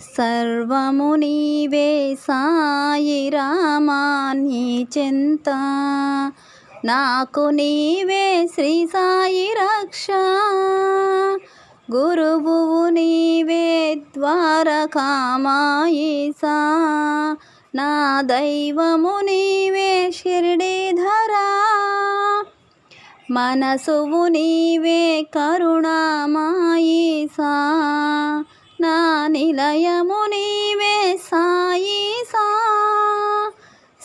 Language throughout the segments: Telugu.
సర్వము నీవే సాయి రామా నీ చెంత. నాకు నీవే శ్రీ సాయి రక్ష. గురువు నీవే ద్వారకామాయిసా. నా దైవము నీవే షిరిడీధరా. మనసువు నీవే కరుణామాయిసా. నిలయము నీవే సాయిసా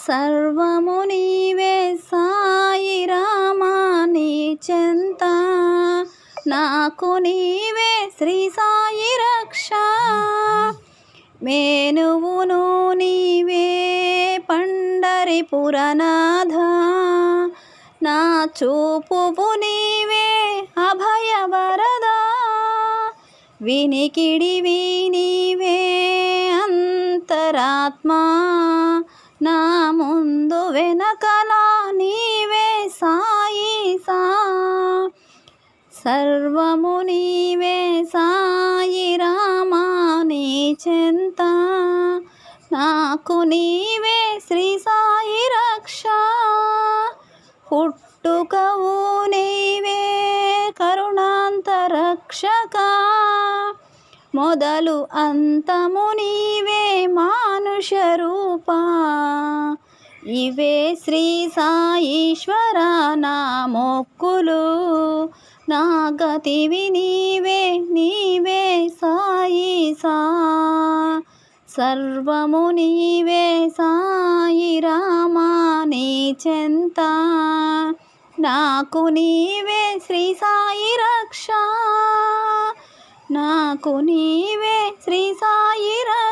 సర్వము నీవే సాయి రామా నీ చెంత. నాకు నీవే శ్రీ సాయి రక్ష. మేనువును నీవే పండరిపురనాథ నా చూపువు నీవే వినికిడి వినివే అంతరాత్మా. నా ముందు వెనకలా నీవే సాయి సా. సర్వము నీవే సాయి రామా నీ చెంత. నాకు నీవే శ్రీ సా కరుణాంతరక్షక మొదలు అంతము నీవే మానుష రూపా. ఇవే శ్రీ సాయీశ్వర నా మొక్కులు నా గతివి నీవే నీవే సాయి సా. సర్వము నీవే సాయి రామా నీ చెంత. నాకు నీవే శ్రీ సాయి రక్ష. నాకు నీవే శ్రీ సాయి రక్ష